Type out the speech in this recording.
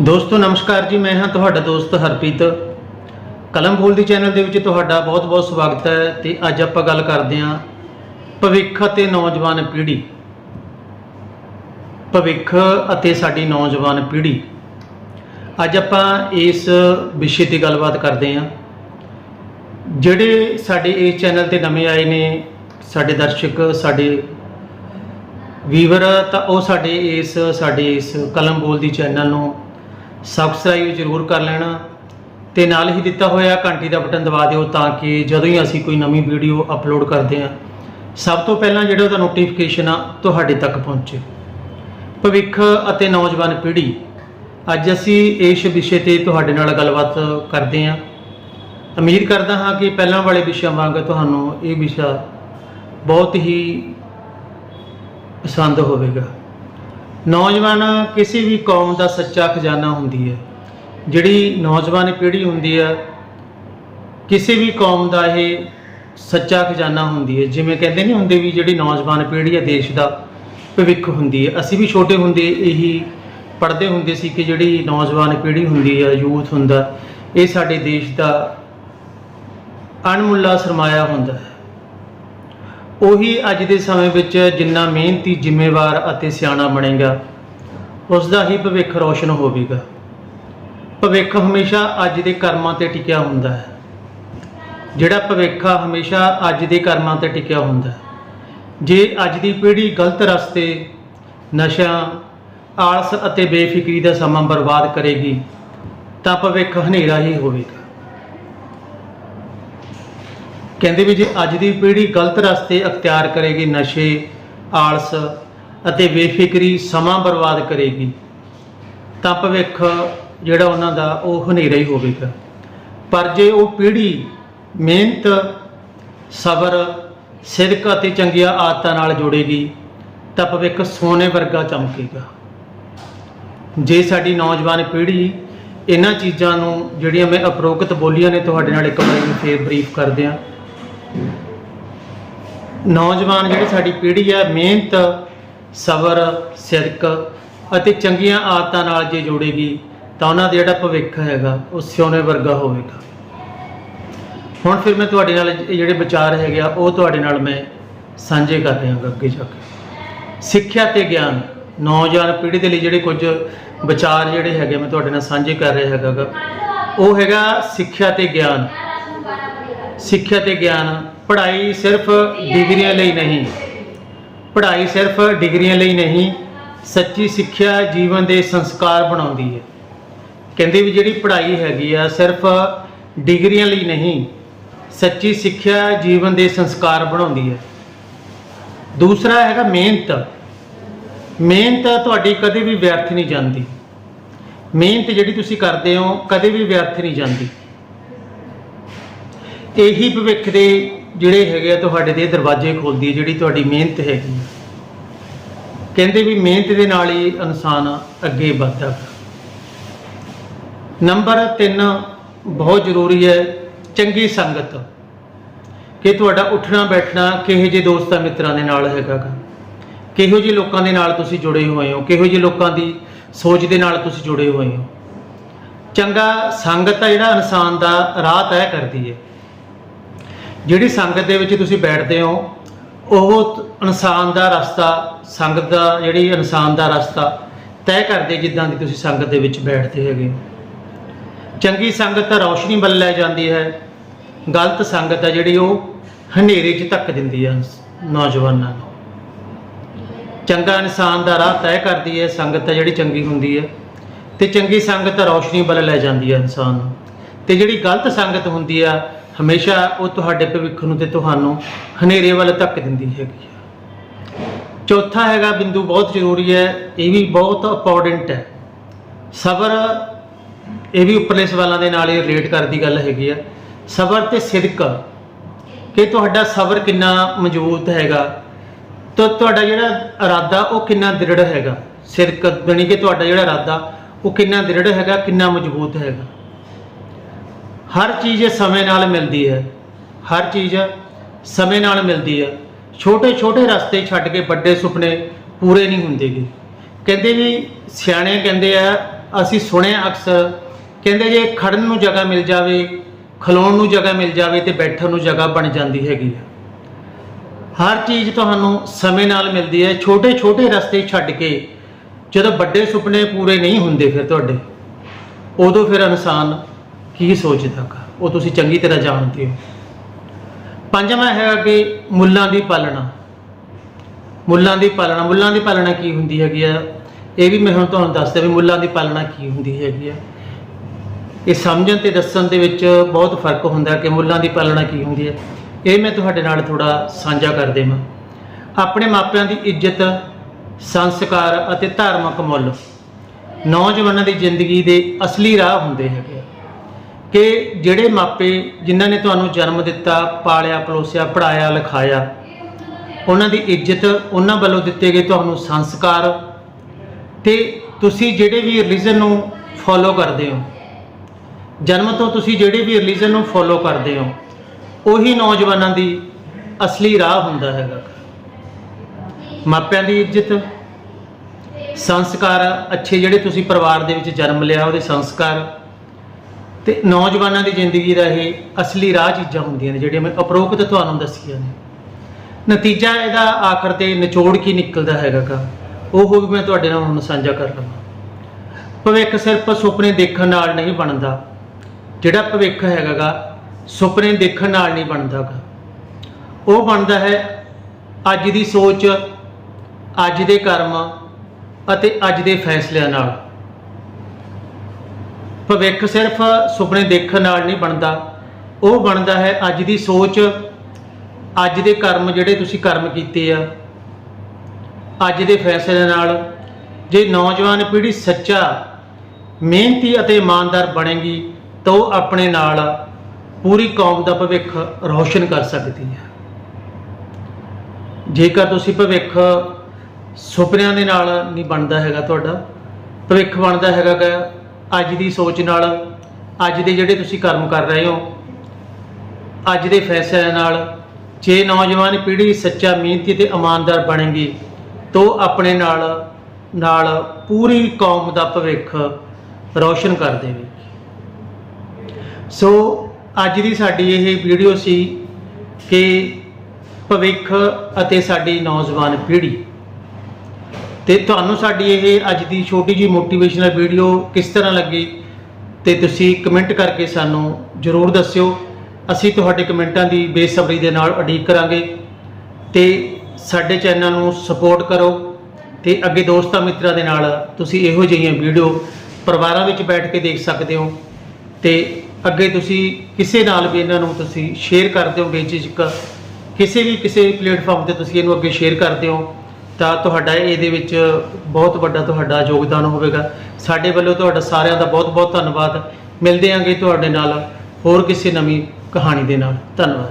ਦੋਸਤੋ, ਨਮਸਕਾਰ ਜੀ। ਮੈਂ ਹਾਂ ਤੁਹਾਡਾ ਦੋਸਤ ਹਰਪ੍ਰੀਤ। ਕਲਮ ਬੋਲ ਦੀ ਚੈਨਲ ਦੇ ਵਿੱਚ ਤੁਹਾਡਾ ਬਹੁਤ-ਬਹੁਤ ਸਵਾਗਤ ਹੈ ਤੇ ਅੱਜ ਆਪਾਂ ਗੱਲ ਕਰਦੇ ਹਾਂ ਭਵਿੱਖ ਅਤੇ ਨੌਜਵਾਨ ਪੀੜ੍ਹੀ। ਭਵਿੱਖ ਅਤੇ ਸਾਡੀ ਨੌਜਵਾਨ ਪੀੜ੍ਹੀ। ਅੱਜ ਆਪਾਂ ਇਸ ਵਿਸ਼ੇ ਤੇ ਗੱਲਬਾਤ ਕਰਦੇ ਹਾਂ। ਜਿਹੜੇ ਸਾਡੇ ਇਸ ਚੈਨਲ ਤੇ ਨਵੇਂ ਆਏ ਨੇ, ਸਾਡੇ ਦਰਸ਼ਕ, ਸਾਡੇ ਵੀਵਰ, ਤਾਂ ਉਹ ਸਾਡੇ ਇਸ ਸਾਡੇ ਇਸ ਕਲਮ ਬੋਲ ਦੀ ਚੈਨਲ ਨੂੰ ਸਬਸਕ੍ਰਾਈਬ ਜ਼ਰੂਰ ਕਰ ਲੈਣਾ ਤੇ ਨਾਲ ਹੀ ਦਿੱਤਾ ਹੋਇਆ ਘੰਟੀ ਦਾ ਬਟਨ ਦਬਾ ਦਿਓ ਤਾਂ ਕਿ ਜਦੋਂ ਹੀ ਅਸੀਂ ਕੋਈ ਨਵੀਂ ਵੀਡੀਓ ਅਪਲੋਡ ਕਰਦੇ ਹਾਂ, ਸਭ ਤੋਂ ਪਹਿਲਾਂ ਜਿਹੜਾ ਉਹਦਾ ਨੋਟੀਫਿਕੇਸ਼ਨ ਆ, ਤੁਹਾਡੇ ਤੱਕ ਪਹੁੰਚੇ। ਭਵਿੱਖ ਅਤੇ ਨੌਜਵਾਨ ਪੀੜ੍ਹੀ, ਅੱਜ ਅਸੀਂ ਇਸ ਵਿਸ਼ੇ ਤੇ ਤੁਹਾਡੇ ਨਾਲ ਗੱਲਬਾਤ ਕਰਦੇ ਹਾਂ। ਉਮੀਦ ਕਰਦਾ ਹਾਂ ਕਿ ਪਹਿਲਾਂ ਵਾਲੇ ਵਿਸ਼ਿਆਂ ਵਾਂਗ ਤੁਹਾਨੂੰ ਇਹ ਵਿਸ਼ਾ ਬਹੁਤ ਹੀ ਪਸੰਦ ਹੋਵੇਗਾ। ਨੌਜਵਾਨ ਕਿਸੇ ਵੀ ਕੌਮ ਦਾ ਸੱਚਾ ਖਜ਼ਾਨਾ ਹੁੰਦੀ ਹੈ। ਜਿਹੜੀ ਨੌਜਵਾਨ ਪੀੜ੍ਹੀ ਹੁੰਦੀ ਹੈ, ਕਿਸੇ ਵੀ ਕੌਮ ਦਾ ਇਹ ਸੱਚਾ ਖਜ਼ਾਨਾ ਹੁੰਦੀ ਹੈ। ਜਿਵੇਂ ਕਹਿੰਦੇ ਨਹੀਂ ਹੁੰਦੇ ਵੀ ਜਿਹੜੀ ਨੌਜਵਾਨ ਪੀੜ੍ਹੀ ਹੈ, ਦੇਸ਼ ਦਾ ਭਵਿੱਖ ਹੁੰਦੀ ਹੈ। ਅਸੀਂ ਵੀ ਛੋਟੇ ਹੁੰਦੇ ਇਹੀ ਪੜ੍ਹਦੇ ਹੁੰਦੇ ਸੀ ਕਿ ਜਿਹੜੀ ਨੌਜਵਾਨ ਪੀੜ੍ਹੀ ਹੁੰਦੀ ਹੈ, ਯੂਥ ਹੁੰਦਾ, ਇਹ ਸਾਡੇ ਦੇਸ਼ ਦਾ ਅਣਮੁੱਲਾ ਸਰਮਾਇਆ ਹੁੰਦਾ ਹੈ। ਉਹੀ ਅੱਜ ਦੇ ਸਮੇਂ ਵਿੱਚ ਜਿੰਨਾ ਮਿਹਨਤੀ ਜ਼ਿੰਮੇਵਾਰ ਅਤੇ ਸਿਆਣਾ ਬਣੇਗਾ ਉਸ ਦਾ ਹੀ ਭਵਿੱਖ ਰੋਸ਼ਨ ਹੋਵੇਗਾ। ਭਵਿੱਖ ਹਮੇਸ਼ਾ ਅੱਜ ਦੇ ਕਰਮਾਂ ਤੇ ਟਿਕਿਆ ਹੁੰਦਾ ਹੈ। ਜਿਹੜਾ ਭਵਿੱਖ ਹਮੇਸ਼ਾ ਅੱਜ ਦੇ ਕਰਮਾਂ ਤੇ ਟਿਕਿਆ ਹੁੰਦਾ ਹੈ। ਜੇ ਅੱਜ ਦੀ ਪੀੜ੍ਹੀ ਗਲਤ ਰਸਤੇ, ਨਸ਼ਿਆਂ, ਆਲਸ ਅਤੇ ਬੇਫਿਕਰੀ ਦਾ ਸਮਾਂ ਬਰਬਾਦ ਕਰੇਗੀ, ਤਾਂ ਭਵਿੱਖ ਹਨੇਰਾ ਹੀ ਹੋਵੇਗਾ। ਕਹਿੰਦੇ ਵੀ ਜੇ ਅੱਜ ਦੀ ਪੀੜ੍ਹੀ ਗਲਤ ਰਸਤੇ ਅਖਤਿਆਰ ਕਰੇਗੀ, ਨਸ਼ੇ, ਆਲਸ ਅਤੇ ਬੇਫਿਕਰੀ ਸਮਾਂ ਬਰਬਾਦ ਕਰੇਗੀ, ਤਾਂ ਭਵਿੱਖ ਜਿਹੜਾ ਉਹਨਾਂ ਦਾ ਉਹ ਹਨੇਰਾ ਹੀ ਹੋਵੇਗਾ। ਪਰ ਜੇ ਉਹ ਪੀੜ੍ਹੀ ਮਿਹਨਤ, ਸਬਰ, ਸਿਦਕ ਅਤੇ ਚੰਗੀਆਂ ਆਦਤਾਂ ਨਾਲ ਜੁੜੇਗੀ, ਤਾਂ ਭਵਿੱਖ ਸੋਨੇ ਵਰਗਾ ਚਮਕੇਗਾ। ਜੇ ਸਾਡੀ ਨੌਜਵਾਨ ਪੀੜ੍ਹੀ ਇਹਨਾਂ ਚੀਜ਼ਾਂ ਨੂੰ ਜਿਹੜੀਆਂ ਮੈਂ ਉਪਰੋਕਤ ਬੋਲੀਆਂ ਨੇ ਤੁਹਾਡੇ ਨਾਲ ਇੱਕ ਵਾਰੀ ਫੇਰ ਬਰੀਫ ਕਰਦੇ ਹਾਂ ਨੌਜਵਾਨ ਜਿਹੜੀ ਸਾਡੀ ਪੀੜ੍ਹੀ ਹੈ ਮਿਹਨਤ, ਸਬਰ, ਸਿਰਕ ਅਤੇ ਚੰਗੀਆਂ ਆਦਤਾਂ ਨਾਲ ਜੇ ਜੋੜੇਗੀ ਤਾਂ ਉਹਨਾਂ ਦਾ ਜਿਹੜਾ ਭਵਿੱਖ ਹੈਗਾ, ਉਹ ਸੋਨੇ ਵਰਗਾ ਹੋਵੇਗਾ। ਹੁਣ ਫਿਰ ਮੈਂ ਤੁਹਾਡੇ ਨਾਲ ਇਹ ਜਿਹੜੇ ਵਿਚਾਰ ਹੈਗੇ ਆ, ਉਹ ਤੁਹਾਡੇ ਨਾਲ ਮੈਂ ਸਾਂਝੇ ਕਰ ਰਿਹਾ ਹਾਂ ਅੱਗੇ ਜਾ ਕੇ। ਸਿੱਖਿਆ ਤੇ ਗਿਆਨ, ਨੌਜਵਾਨ ਪੀੜ੍ਹੀ ਦੇ ਲਈ ਜਿਹੜੇ ਕੁਝ ਵਿਚਾਰ ਜਿਹੜੇ ਹੈਗੇ ਮੈਂ ਤੁਹਾਡੇ ਨਾਲ ਸਾਂਝੇ ਕਰ ਰਿਹਾ ਹੈਗਾ ਉਹ ਹੈਗਾ ਸਿੱਖਿਆ ਤੇ ਗਿਆਨ। ਸਿੱਖਿਆ ਤੇ ਗਿਆਨ, ਪੜ੍ਹਾਈ ਸਿਰਫ ਡਿਗਰੀਆਂ ਲਈ ਨਹੀਂ। ਪੜ੍ਹਾਈ ਸਿਰਫ ਡਿਗਰੀਆਂ ਲਈ ਨਹੀਂ, ਸੱਚੀ ਸਿੱਖਿਆ ਜੀਵਨ ਦੇ ਸੰਸਕਾਰ ਬਣਾਉਂਦੀ ਹੈ। ਕਹਿੰਦੇ ਵੀ ਜਿਹੜੀ ਪੜ੍ਹਾਈ ਹੈਗੀ ਆ ਸਿਰਫ ਡਿਗਰੀਆਂ ਲਈ ਨਹੀਂ, ਸੱਚੀ ਸਿੱਖਿਆ ਜੀਵਨ ਦੇ ਸੰਸਕਾਰ ਬਣਾਉਂਦੀ ਹੈ। ਦੂਸਰਾ ਹੈਗਾ ਮਿਹਨਤ। ਮਿਹਨਤ ਤੁਹਾਡੀ ਕਦੇ ਵੀ ਵਿਅਰਥ ਨਹੀਂ ਜਾਂਦੀ। ਮਿਹਨਤ ਜਿਹੜੀ ਤੁਸੀਂ ਕਰਦੇ ਹੋ ਕਦੇ ਵੀ ਵਿਅਰਥ ਨਹੀਂ ਜਾਂਦੀ। ਇਹੀ ਭਵਿੱਖ ਦੇ ਜਿਹੜੇ ਹੈਗੇ ਆ ਤੁਹਾਡੇ ਦੇ ਦਰਵਾਜ਼ੇ ਖੋਲਦੀ ਹੈ, ਜਿਹੜੀ ਤੁਹਾਡੀ ਮਿਹਨਤ ਹੈਗੀ ਹੈ। ਕਹਿੰਦੇ ਵੀ ਮਿਹਨਤ ਦੇ ਨਾਲ ਹੀ ਇਨਸਾਨ ਅੱਗੇ ਵੱਧਦਾ ਹੈ ਨੰਬਰ 3 ਬਹੁਤ ਜ਼ਰੂਰੀ ਹੈ, ਚੰਗੀ ਸੰਗਤ ਕਿ ਤੁਹਾਡਾ ਉੱਠਣਾ ਬੈਠਣਾ ਕਿਹੋ ਜਿਹੇ ਦੋਸਤਾਂ ਮਿੱਤਰਾਂ ਦੇ ਨਾਲ ਹੈਗਾ ਗਾ। ਕਿਹੋ ਜਿਹੇ ਲੋਕਾਂ ਦੇ ਨਾਲ ਤੁਸੀਂ ਜੁੜੇ ਹੋਏ ਹੋ, ਕਿਹੋ ਜਿਹੇ ਲੋਕਾਂ ਦੀ ਸੋਚ ਦੇ ਨਾਲ ਤੁਸੀਂ ਜੁੜੇ ਹੋਏ ਹੋ ਚੰਗਾ ਸੰਗਤ ਆ ਜਿਹੜਾ ਇਨਸਾਨ ਦਾ ਰਾਹ ਤੈਅ ਕਰਦੀ ਹੈ ਜਿਹੜੀ ਸੰਗਤ ਦੇ ਵਿੱਚ ਤੁਸੀਂ ਬੈਠਦੇ ਹੋ, ਉਹ ਇਨਸਾਨ ਦਾ ਰਸਤਾ, ਸੰਗਤ ਦਾ ਜਿਹੜੀ ਇਨਸਾਨ ਦਾ ਰਸਤਾ ਤੈਅ ਕਰਦੇ ਜਿੱਦਾਂ ਦੀ ਤੁਸੀਂ ਸੰਗਤ ਦੇ ਵਿੱਚ ਬੈਠਦੇ ਹੈਗੇ ਚੰਗੀ ਸੰਗਤ ਤਾਂ ਰੌਸ਼ਨੀ ਵੱਲ ਲੈ ਜਾਂਦੀ ਹੈ, ਗਲਤ ਸੰਗਤ ਆ ਜਿਹੜੀ ਉਹ ਹਨੇਰੇ 'ਚ ਧੱਕ ਦਿੰਦੀ ਹੈ ਨੌਜਵਾਨਾਂ ਨੂੰ। ਚੰਗਾ ਇਨਸਾਨ ਦਾ ਰਾਹ ਤੈਅ ਕਰਦੀ ਹੈ, ਸੰਗਤ ਆ ਜਿਹੜੀ ਚੰਗੀ ਹੁੰਦੀ ਹੈ, ਤੇ ਚੰਗੀ ਸੰਗਤ ਰੌਸ਼ਨੀ ਵੱਲ ਲੈ ਜਾਂਦੀ ਹੈ ਇਨਸਾਨ ਨੂੰ। ਤੇ ਜਿਹੜੀ ਗਲਤ ਸੰਗਤ ਹੁੰਦੀ ਆ ਹਮੇਸ਼ਾ ਉਹ ਤੁਹਾਡੇ ਭਵਿੱਖ ਨੂੰ ਤੇ ਤੁਹਾਨੂੰ ਹਨੇਰੇ ਵੱਲ ਧੱਕ ਦਿੰਦੀ ਹੈਗੀ ਆ ਚੌਥਾ ਹੈਗਾ, ਬਿੰਦੂ ਬਹੁਤ ਜ਼ਰੂਰੀ ਹੈ, ਇਹ ਵੀ ਬਹੁਤ ਇੰਪੋਰਟੈਂਟ ਹੈ। ਸਬਰ, ਇਹ ਵੀ ਉੱਪਰਲੇ ਸਵਾਲਾਂ ਦੇ ਨਾਲ ਹੀ ਰਿਲੇਟ ਕਰਦੀ ਗੱਲ ਹੈਗੀ ਆ ਸਬਰ ਤੇ ਸਿਦਕ, ਕਿ ਤੁਹਾਡਾ ਸਬਰ ਕਿੰਨਾ ਮਜ਼ਬੂਤ ਹੈਗਾ, ਤਾਂ ਤੁਹਾਡਾ ਜਿਹੜਾ ਇਰਾਦਾ ਉਹ ਕਿੰਨਾ ਦ੍ਰਿੜ ਹੈਗਾ। ਸਿਦਕ, ਜਾਣੀ ਕਿ ਤੁਹਾਡਾ ਜਿਹੜਾ ਇਰਾਦਾ, ਉਹ ਕਿੰਨਾ ਦ੍ਰਿੜ ਹੈਗਾ, ਕਿੰਨਾ ਮਜ਼ਬੂਤ ਹੈਗਾ। ਹਰ ਚੀਜ਼ ਸਮੇਂ ਨਾਲ ਮਿਲਦੀ ਹੈ। ਹਰ ਚੀਜ਼ ਸਮੇਂ ਨਾਲ ਮਿਲਦੀ ਹੈ। ਛੋਟੇ ਛੋਟੇ ਰਸਤੇ ਛੱਡ ਕੇ ਵੱਡੇ ਸੁਪਨੇ ਪੂਰੇ ਨਹੀਂ ਹੁੰਦੇਗੇ। ਕਹਿੰਦੇ ਵੀ ਸਿਆਣੇ ਕਹਿੰਦੇ ਆ, ਅਸੀਂ ਸੁਣਿਆ ਅਕਸਰ, ਕਹਿੰਦੇ ਜੇ ਖੜਨ ਨੂੰ ਜਗ੍ਹਾ ਮਿਲ ਜਾਵੇ, ਖਲੋਣ ਨੂੰ ਜਗ੍ਹਾ ਮਿਲ ਜਾਵੇ ਤੇ ਬੈਠਣ ਨੂੰ ਜਗ੍ਹਾ ਬਣ ਜਾਂਦੀ ਹੈਗੀ ਹੈ ਹਰ ਚੀਜ਼ ਤੁਹਾਨੂੰ ਸਮੇਂ ਨਾਲ ਮਿਲਦੀ ਹੈ। ਛੋਟੇ ਛੋਟੇ ਰਸਤੇ ਛੱਡ ਕੇ ਜਦੋਂ ਵੱਡੇ ਸੁਪਨੇ ਪੂਰੇ ਨਹੀਂ ਹੁੰਦੇ ਫਿਰ ਤੁਹਾਡੇ, ਉਦੋਂ ਫਿਰ ਇਨਸਾਨ ਕੀ ਸੋਚਦਾ ਗਾ ਉਹ ਤੁਸੀਂ ਚੰਗੀ ਤਰ੍ਹਾਂ ਜਾਣਦੇ ਹੋ। ਪੰਜਵਾਂ ਹੈ ਕਿ ਮੁੱਲਾਂ ਦੀ ਪਾਲਣਾ। ਮੁੱਲਾਂ ਦੀ ਪਾਲਣਾ, ਮੁੱਲਾਂ ਦੀ ਪਾਲਣਾ ਕੀ ਹੁੰਦੀ ਹੈਗੀ ਆ? ਇਹ ਵੀ ਮੈਂ ਹੁਣ ਤੁਹਾਨੂੰ ਦੱਸਦਾ ਵੀ ਮੁੱਲਾਂ ਦੀ ਪਾਲਣਾ ਕੀ ਹੁੰਦੀ ਹੈਗੀ ਆ। ਇਹ ਸਮਝਣ ਤੇ ਦੱਸਣ ਦੇ ਵਿੱਚ ਬਹੁਤ ਫ਼ਰਕ ਹੁੰਦਾ ਕਿ ਮੁੱਲਾਂ ਦੀ ਪਾਲਣਾ ਕੀ ਹੁੰਦੀ ਹੈ। ਇਹ ਮੈਂ ਤੁਹਾਡੇ ਨਾਲ ਥੋੜਾ ਸਾਂਝਾ ਕਰ ਦੇਵਾਂ। ਆਪਣੇ ਮਾਪਿਆਂ ਦੀ ਇੱਜ਼ਤ, ਸੰਸਕਾਰ ਅਤੇ ਧਾਰਮਿਕ ਮੁੱਲ। ਨੌਜਵਾਨਾਂ ਦੀ ਜ਼ਿੰਦਗੀ ਦੇ ਅਸਲੀ ਰਾਹ ਹੁੰਦੇ ਹੈਗੇ ਆ। ਕਿ ਜਿਹੜੇ ਮਾਪੇ ਜਿਨ੍ਹਾਂ ਨੇ ਤੁਹਾਨੂੰ ਜਨਮ ਦਿੱਤਾ, ਪਾਲਿਆ, ਪਲੋਸਿਆ ਪੜਾਇਆ ਲਿਖਾਇਆ, ਉਹਨਾਂ ਦੀ ਇੱਜ਼ਤ ਉਹਨਾਂ ਵੱਲੋਂ ਦਿੱਤੇ ਗਏ ਤੁਹਾਨੂੰ ਸੰਸਕਾਰ ਤੇ ਤੁਸੀਂ ਜਿਹੜੇ ਵੀ ਰਿਲੀਜਨ ਨੂੰ ਫੋਲੋ ਕਰਦੇ ਹੋ, ਜਨਮ ਤੋਂ ਤੁਸੀਂ ਜਿਹੜੇ ਵੀ ਰਿਲੀਜਨ ਨੂੰ ਫੋਲੋ ਕਰਦੇ ਹੋ, ਉਹੀ ਨੌਜਵਾਨਾਂ ਦੀ ਅਸਲੀ ਰਾਹ ਹੁੰਦਾ ਹੈਗਾ। ਮਾਪਿਆਂ ਦੀ ਇੱਜ਼ਤ, ਸੰਸਕਾਰ, ਅੱਛੇ ਜਿਹੜੇ ਤੁਸੀਂ ਪਰਿਵਾਰ ਦੇ ਵਿੱਚ ਜਨਮ ਲਿਆ, ਉਹਦੇ ਸੰਸਕਾਰ ਤੇ ਨੌਜਵਾਨਾਂ ਦੀ ਜ਼ਿੰਦਗੀ ਦਾ ਇਹ ਅਸਲੀ ਰਾਹ ਚੀਜ਼ਾਂ ਹੁੰਦੀਆਂ ਨੇ, ਜਿਹੜੀਆਂ ਮੈਂ ਉਪਰੋਕਤ ਤੁਹਾਨੂੰ ਦੱਸੀਆਂ ਨੇ। ਨਤੀਜਾ ਇਹਦਾ ਆਖਰ ਤੇ ਨਿਚੋੜ ਕੀ ਨਿਕਲਦਾ ਹੈਗਾ ਗਾ। ਉਹ ਵੀ ਮੈਂ ਤੁਹਾਡੇ ਨਾਲ ਹੁਣ ਸਾਂਝਾ ਕਰ ਲਵਾਂ। ਭਵਿੱਖ ਸਿਰਫ ਸੁਪਨੇ ਦੇਖਣ ਨਾਲ ਨਹੀਂ ਬਣਦਾ। ਜਿਹੜਾ ਭਵਿੱਖ ਹੈਗਾ ਗਾ, ਸੁਪਨੇ ਦੇਖਣ ਨਾਲ ਨਹੀਂ ਬਣਦਾ ਗਾ। ਉਹ ਬਣਦਾ ਹੈ ਅੱਜ ਦੀ ਸੋਚ, ਅੱਜ ਦੇ ਕਰਮ ਅਤੇ ਅੱਜ ਦੇ ਫੈਸਲਿਆਂ ਨਾਲ। ਭਵਿੱਖ ਸਿਰਫ ਸੁਪਨੇ ਦੇਖਣ ਨਾਲ ਨਹੀਂ ਬਣਦਾ। ਉਹ ਬਣਦਾ ਹੈ ਅੱਜ ਦੀ ਸੋਚ, ਅੱਜ ਦੇ ਕਰਮ ਜਿਹੜੇ ਤੁਸੀਂ ਕਰਮ ਕੀਤੇ ਆ। ਅੱਜ ਦੇ ਫੈਸਲਿਆਂ ਨਾਲ ਜੇ ਨੌਜਵਾਨ ਪੀੜ੍ਹੀ ਸੱਚਾ, ਮਿਹਨਤੀ ਅਤੇ ਇਮਾਨਦਾਰ ਬਣੇਗੀ, ਤਾਂ ਉਹ ਆਪਣੇ ਨਾਲ ਪੂਰੀ ਕੌਮ ਦਾ ਭਵਿੱਖ ਰੌਸ਼ਨ ਕਰ ਸਕਦੀ ਹੈ। ਜੇਕਰ ਤੁਸੀਂ ਭਵਿੱਖ ਸੁਪਨਿਆਂ ਦੇ ਨਾਲ ਨਹੀਂ ਬਣਦਾ ਹੈਗਾ ਤੁਹਾਡਾ, ਭਵਿੱਖ ਬਣਦਾ ਹੈਗਾ ਗਾ ਅੱਜ ਦੀ ਸੋਚ ਨਾਲ, ਅੱਜ ਦੇ ਜਿਹੜੇ ਤੁਸੀਂ ਕਰਮ ਕਰ ਰਹੇ ਹੋ, ਅੱਜ ਦੇ ਫੈਸਲਿਆਂ ਨਾਲ, ਜੇ ਨੌਜਵਾਨ ਪੀੜ੍ਹੀ ਸੱਚਾ, ਮਿਹਨਤੀ ਤੇ ਇਮਾਨਦਾਰ ਬਣੇਗੀ, ਤਾਂ ਉਹ ਆਪਣੇ ਨਾਲ ਨਾਲ ਪੂਰੀ ਕੌਮ ਦਾ ਭਵਿੱਖ ਰੌਸ਼ਨ ਕਰ ਦੇਵੇ। ਸੋ, ਅੱਜ ਦੀ ਸਾਡੀ ਇਹ ਵੀਡੀਓ ਸੀ ਕਿ ਭਵਿੱਖ ਅਤੇ ਸਾਡੀ ਨੌਜਵਾਨ ਪੀੜ੍ਹੀ ਤੇ ਤੁਹਾਨੂੰ ਸਾਡੀ ਇਹ ਅੱਜ ਦੀ ਛੋਟੀ ਜੀ ਮੋਟੀਵੇਸ਼ਨਲ ਵੀਡੀਓ ਕਿਸ ਤਰ੍ਹਾਂ ਲੱਗੀ ਤੇ ਤੁਸੀਂ ਕਮੈਂਟ ਕਰਕੇ ਸਾਨੂੰ ਜਰੂਰ ਦੱਸਿਓ। ਅਸੀਂ ਤੁਹਾਡੇ ਕਮੈਂਟਾਂ ਦੀ ਬੇਸਬਰੀ ਦੇ ਨਾਲ ਉਡੀਕ ਕਰਾਂਗੇ ਤੇ ਸਾਡੇ ਚੈਨਲ ਨੂੰ ਸਪੋਰਟ ਕਰੋ ਤੇ ਅੱਗੇ ਦੋਸਤਾਂ ਮਿੱਤਰਾਂ ਦੇ ਨਾਲ ਤੁਸੀਂ ਇਹੋ ਜਿਹੀਆਂ ਵੀਡੀਓ ਪਰਿਵਾਰਾਂ ਵਿੱਚ ਬੈਠ ਕੇ ਦੇਖ ਸਕਦੇ ਹੋ ਤੇ ਅੱਗੇ ਤੁਸੀਂ ਕਿਸੇ ਨਾਲ ਵੀ ਇਹਨਾਂ ਨੂੰ ਤੁਸੀਂ ਸ਼ੇਅਰ ਕਰ ਦਿਓ ਬੇਝਿਜਕ, ਕਿਸੇ ਵੀ ਕਿਸੇ ਪਲੇਟਫਾਰਮ ਤੇ ਤੁਸੀਂ ਇਹਨੂੰ ਅੱਗੇ ਸ਼ੇਅਰ ਕਰਦੇ ਹੋ। ਤਾਂ ਤੁਹਾਡਾ ਇਹਦੇ ਵਿੱਚ ਬਹੁਤ ਵੱਡਾ ਤੁਹਾਡਾ ਯੋਗਦਾਨ ਹੋਵੇਗਾ। ਸਾਡੇ ਵੱਲੋਂ ਤੁਹਾਡਾ ਸਾਰਿਆਂ ਦਾ ਬਹੁਤ ਬਹੁਤ ਧੰਨਵਾਦ। ਮਿਲਦੇ ਆਂਗੇ ਤੁਹਾਡੇ ਨਾਲ ਹੋਰ ਕਿਸੇ ਨਵੀਂ ਕਹਾਣੀ ਦੇ ਨਾਲ। ਧੰਨਵਾਦ।